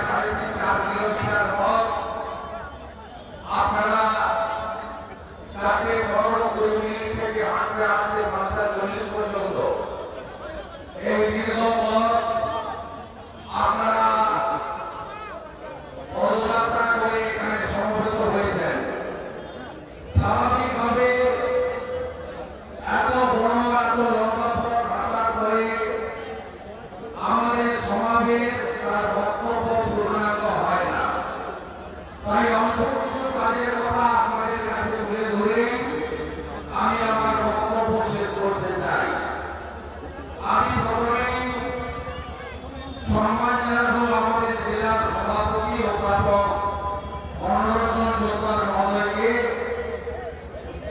সাড়ে তিন চার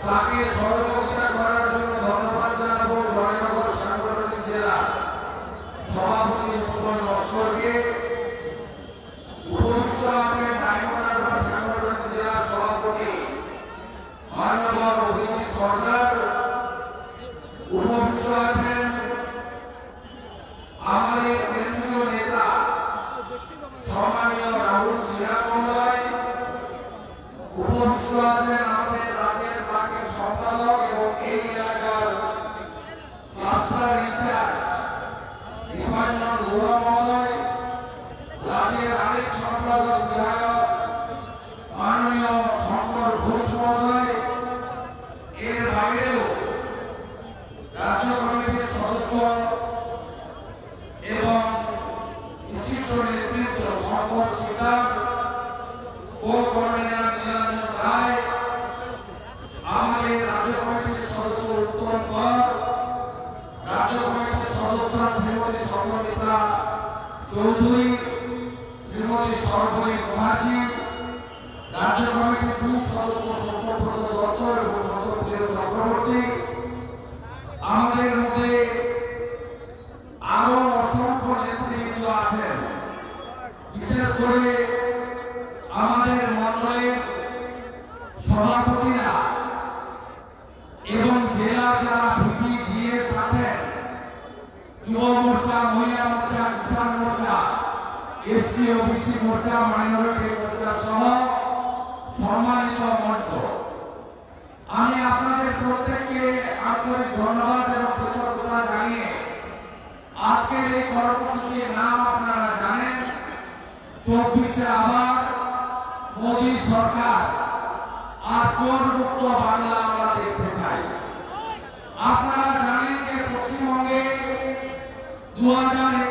তাকে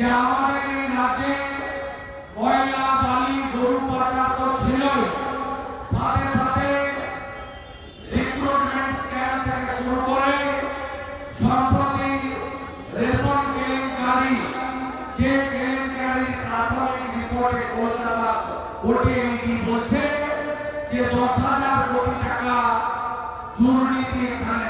যে রেশন কেলেঙ্কারি, যে কেলেঙ্কারির প্রাথমিক রিপোর্টে বলছে যে দশ হাজার কোটি টাকা দুর্নীতি এখানে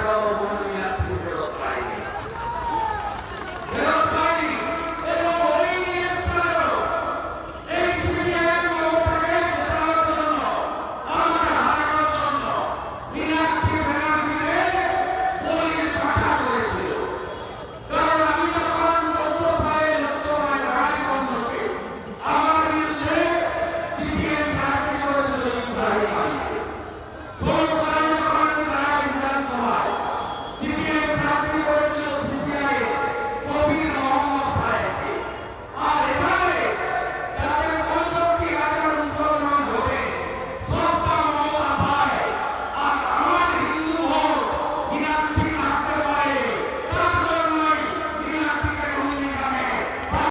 Obrigado.